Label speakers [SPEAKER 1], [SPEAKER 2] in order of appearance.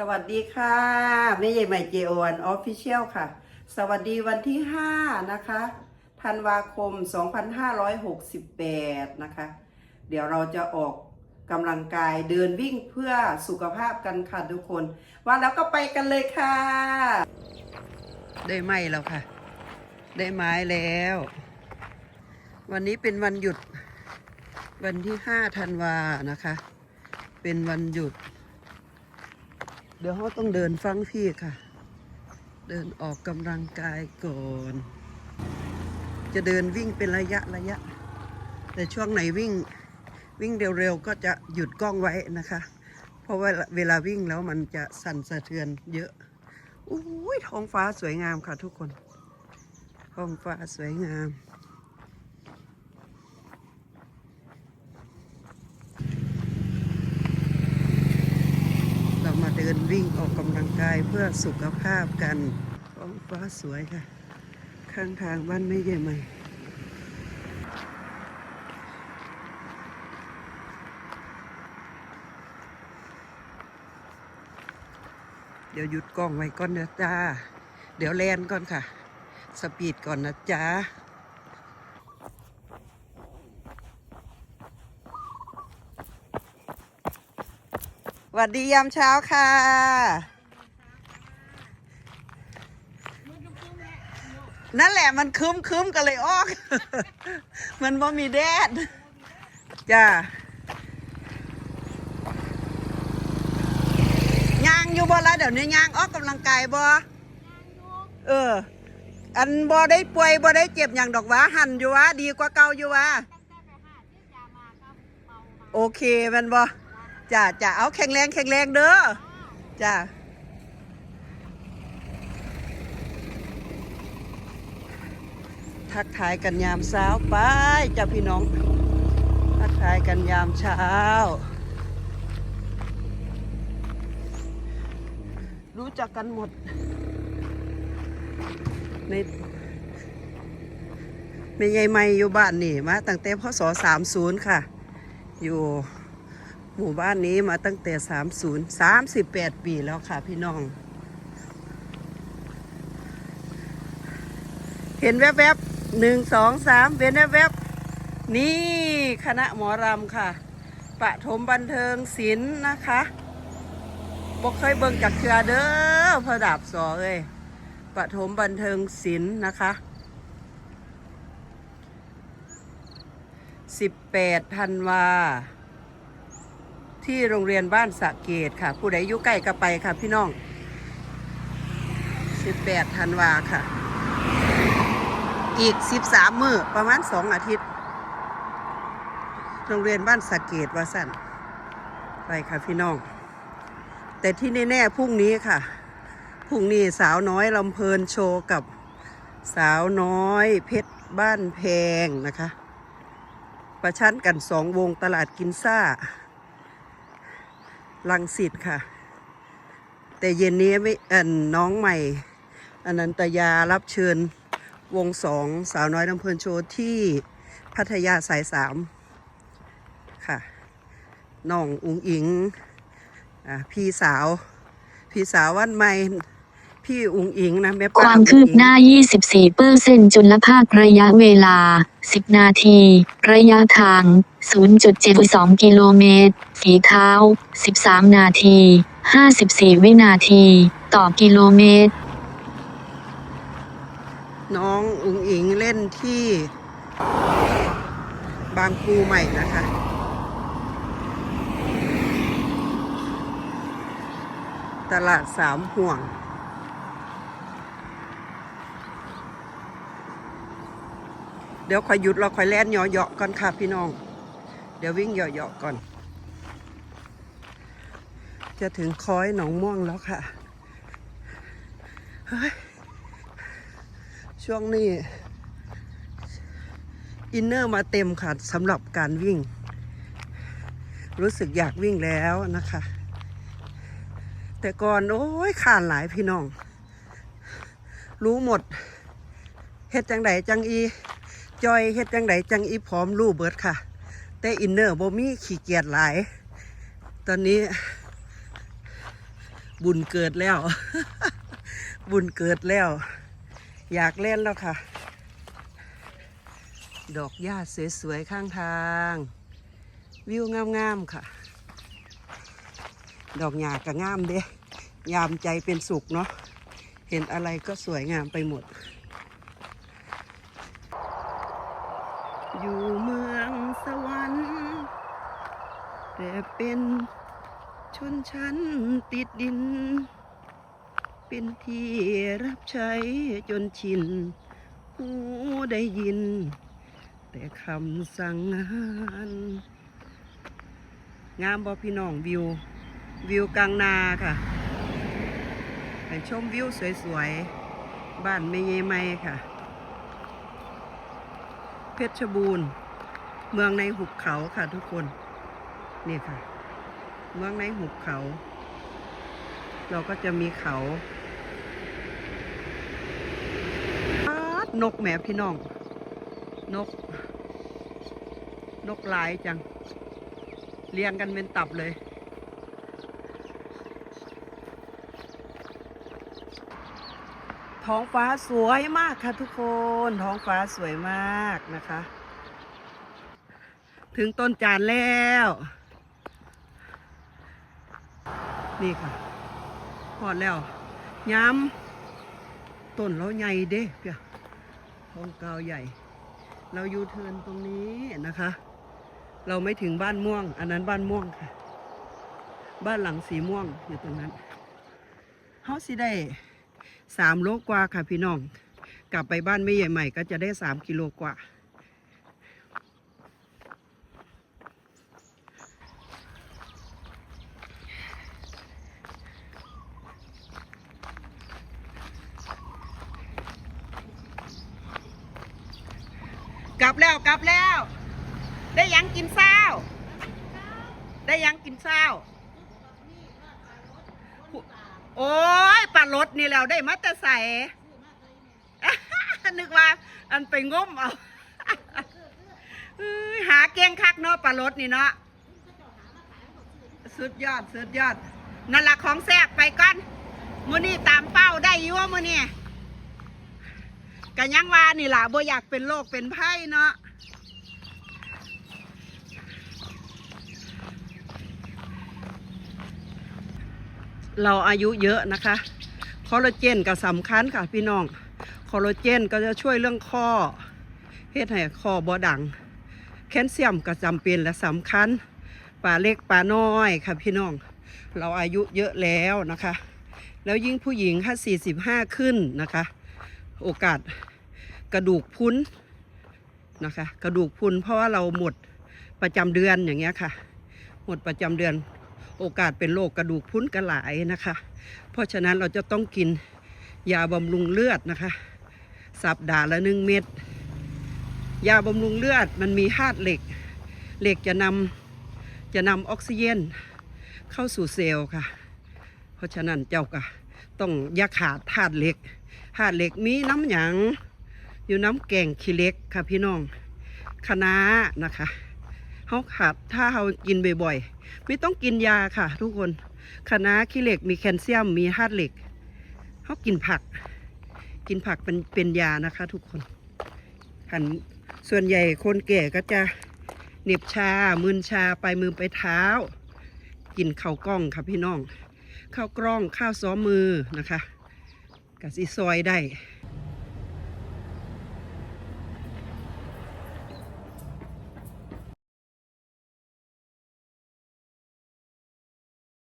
[SPEAKER 1] สวัสดีค่ะแม่ใหญ่ใหม่เจโอวันออฟฟิเชียลค่ะ สวัสดีวันที่ 5 นะคะธันวาคม 2568 นะคะ เดี๋ยวเราจะออกกำลังกายเดินวิ่งเพื่อสุขภาพกันค่ะทุกคน ว่าแล้วก็ไปกันเลยค่ะ ได้ไหมแล้วค่ะ ได้ไม้แล้ว วันนี้เป็นวันหยุดวันที่ 5 ธันวานะคะ เป็นวันหยุด เดี๋ยวเขาต้องเดินฟังพี่ค่ะ เดินออกกำลังกายก่อน จะเดินวิ่งเป็นระยะระยะ แต่ช่วงไหนวิ่งวิ่งเร็วๆก็จะหยุดกล้องไว้นะคะ เพราะว่าเวลาวิ่งแล้วมันจะสั่นสะเทือนเยอะอุ้ยท้องฟ้าสวยงามค่ะทุกคน ท้องฟ้าสวยงาม เรามาเดินวิ่งออกกำลังกายเพื่อสุขภาพกันท้องฟ้าสวยค่ะ ข้างทางบ้านไม่ใหญ่ใหม่เดี๋ยวหยุดกล้องไว้ก่อนนะจ้า เดี๋ยวแลนก่อนค่ะ สปีดก่อนนะจ๊ะ วัสดียามเช้าค่ะนั่นแหละมันคืมคืมๆกันเลยออก มันบ่มีแดด จ้ายางอยู่บ่ละเดี๋ยวนี้ยางออกกำลังกายบ่เออ อันบ่ได้ป่วยบ่ได้เจ็บอย่างดอกหวะหันอยู่วะดีกว่าเก่าอยู่วะโอเคแมันบ่ จ้าจ้าเอาแข็งแรงแข็งแรงเด้อจ้าทักทายกันยามเช้าไปจ้าพี่น้อง ทักทายกันยามเช้า รู้จักกันหมด ในไม่ใหญ่ไม่อยู่บ้านนี่มาตั้งแต่พศสามศูนย์ค่ะ อยู่ หมู่บ้านนี้มาตั้งแต่สามศูนย์สามสิบแปดปีแล้วค่ะพี่น้อง เห็นแวบๆหนึ่งสองสามเป็นแวบๆนี่คณะหมอรำค่ะปฐมบันเทิงศิลป์นะคะบอกเคยเบิ่งจากเครือเด้อพระดาบสอเอ้ยปฐมบันเทิงศิลป์นะคะสิบแปดธันวา ที่โรงเรียนบ้านสะเกตค่ะ ผู้ใดอยู่ใกล้ก็ไปค่ะพี่น้องสิบแปดธันวาค่ะ อีก 13 มือประมาณ 2 อาทิตย์ โรงเรียนบ้านสะเกตวาสันไปค่ะพี่น้อง แต่ที่แน่ๆพรุ่งนี้ค่ะพรุ่งนี้สาวน้อยลำเพลินโชว์กับสาวน้อยเพชรบ้านแพงนะคะ ประชันกันสองวงตลาดกินซ่า ลังสิตค่ะ แต่เย็นนี้ไม่เอ็นน้องใหม่ อนันตยารับเชิญวงสองสาวน้อยลำเพลินโชว์ที่พัทยาสายสามค่ะน้องอุงอิงอ่าพี่สาว พี่สาววันใหม่ พี่อุงอิงนะแม่
[SPEAKER 2] ค
[SPEAKER 1] ป้
[SPEAKER 2] วามคืบหน้า 24เปอร์เซ็นจุลภาคระยะเวลา 10 นาที ระยะทาง 0.72 กิโลเมตร ฝีเท้า 13 นาที 54 วินาที ต่อกิโลเมตร
[SPEAKER 1] น้องอุงอิงเล่นที่ บางปูใหม่นะคะตลาดสามห่วง เดี๋ยวคอยหยุดเราคอยแล่นเหยาะๆก่อนค่ะพี่น้อง เดี๋ยววิ่งเหยาะๆก่อน จะถึงคอยหนองม่วงแล้วค่ะช่วงนี้ อินเนอร์มาเต็มค่ะสำหรับการวิ่ง รู้สึกอยากวิ่งแล้วนะคะ แต่ก่อนโอ้ยขานหลายพี่น้อง รู้หมดเฮ็ดจังไดจังอี จอยเฮ็ดจังไดจังอีพร้อมรู้เบิดค่ะ แต่อินเนอร์บ่มีขี้เกียจหลาย ตอนนี้ บุญเกิดแล้ว บุญเกิดแล้ว อยากเล่นแล้วค่ะ ดอกหญ้าสวยๆข้างทาง วิวงามๆค่ะ ดอกหญ้าก็งามเด้ยามใจเป็นสุขเนาะเห็นอะไรก็สวยงามไปหมด อยู่เมืองสวรรค์ แต่ เป็นชนชั้นติดดิน เป็นที่รับใช้จนชินหูได้ยิน แต่คำสั่งงานงามบอพี่น้องวิว วิวกลางนาค่ะไปชมวิวสวยๆ บ้านไม่เยไม่ค่ะ เพชรบูรณ์ เมืองในหุบเขาค่ะทุกคน นี่ค่ะ เมืองในหุบเขา เราก็จะมีเขาป๊านกแหมพี่น้อง นก นกหลายจัง เรียงกันเป็นตับเลย ท้องฟ้าสวยมากค่ะทุกคน ท้องฟ้าสวยมากนะคะ ถึงต้นจานแล้ว นี่ค่ะพอดแล้วย้ำต้นเราใหญ่เด้เพียท้องกาวใหญ่ เรายูเทินตรงนี้นะคะ เราไม่ถึงบ้านม่วง อันนั้นบ้านม่วงค่ะ บ้านหลังสีม่วงอยู่ตรงนั้นเฮาสิได้สามโลกว่าค่ะพี่น้อง กลับไปบ้านไม่ใหญ่ใหม่ก็จะได้สามกิโลกว่า แล้วกลับแล้ว ได้ยังกินเศร้าได้ยังกินเศร้าโอ้ยปลารถนี่แล้วได้มาแต่ใส่นึกว่าอันไปงมเอาหาเก่งคักเนาะปลารถนี่เนาะสุดยอดสุดยอดนั่นละของแซ่บไปก่อนมือนี่ตามเป้าได้ยั่วมือนี่ กันยังว่านี่ล่ะบ่อยากเป็นโรคเป็นไพ่เนาะเราอายุเยอะนะคะ คอลลาเจนก็สำคัญค่ะพี่น้อง คอลลาเจนก็จะช่วยเรื่องข้อเฮ็ดให้ข้อบอดัง แคลเซียมก็จำเป็นและสำคัญปลาเล็กปลาน้อยค่ะพี่น้อง เราอายุเยอะแล้วนะคะ แล้วยิ่งผู้หญิงถ้า45 ขึ้นนะคะ โอกาสกระดูกพุ้นนะคะ กระดูกพรุนเพราะว่าเราหมดประจำเดือนอย่างเงี้ยค่ะ หมดประจำเดือนโอกาสเป็นโรคกระดูกพุ้นกระหลายนะคะ เพราะฉะนั้นเราจะต้องกินยาบำรุงเลือดนะคะ สัปดาห์ละหนึ่งเม็ดยาบำรุงเลือดมันมีธาตุเหล็ก เหล็กจะนำจะนำออกซิเจนเข้าสู่เซลล์ค่ะ เพราะฉะนั้นเจ้าก็ต้องยาขาดธาตุเหล็ก ธาตุเหล็กมีน้ำหยังอยู่น้ำแกงขี้เหล็กค่ะพี่น้องคะน้านะคะเขาขาดถ้าเรากินบ่อยๆไม่ต้องกินยาค่ะ ทุกคนคะน้าขี้เหล็กมีแคลเซียมมีธาตุเหล็กเขากินผัก กินผักเป็นเป็นยานะคะ ทุกคนหันส่วนใหญ่คนแก่ก็จะเหน็บชามึนชาไปมือไปเท้า กินข้าวกล้องค่ะพี่น้องข้าวกล้องข้าวซ้อมมือนะคะ กะสิซอยได้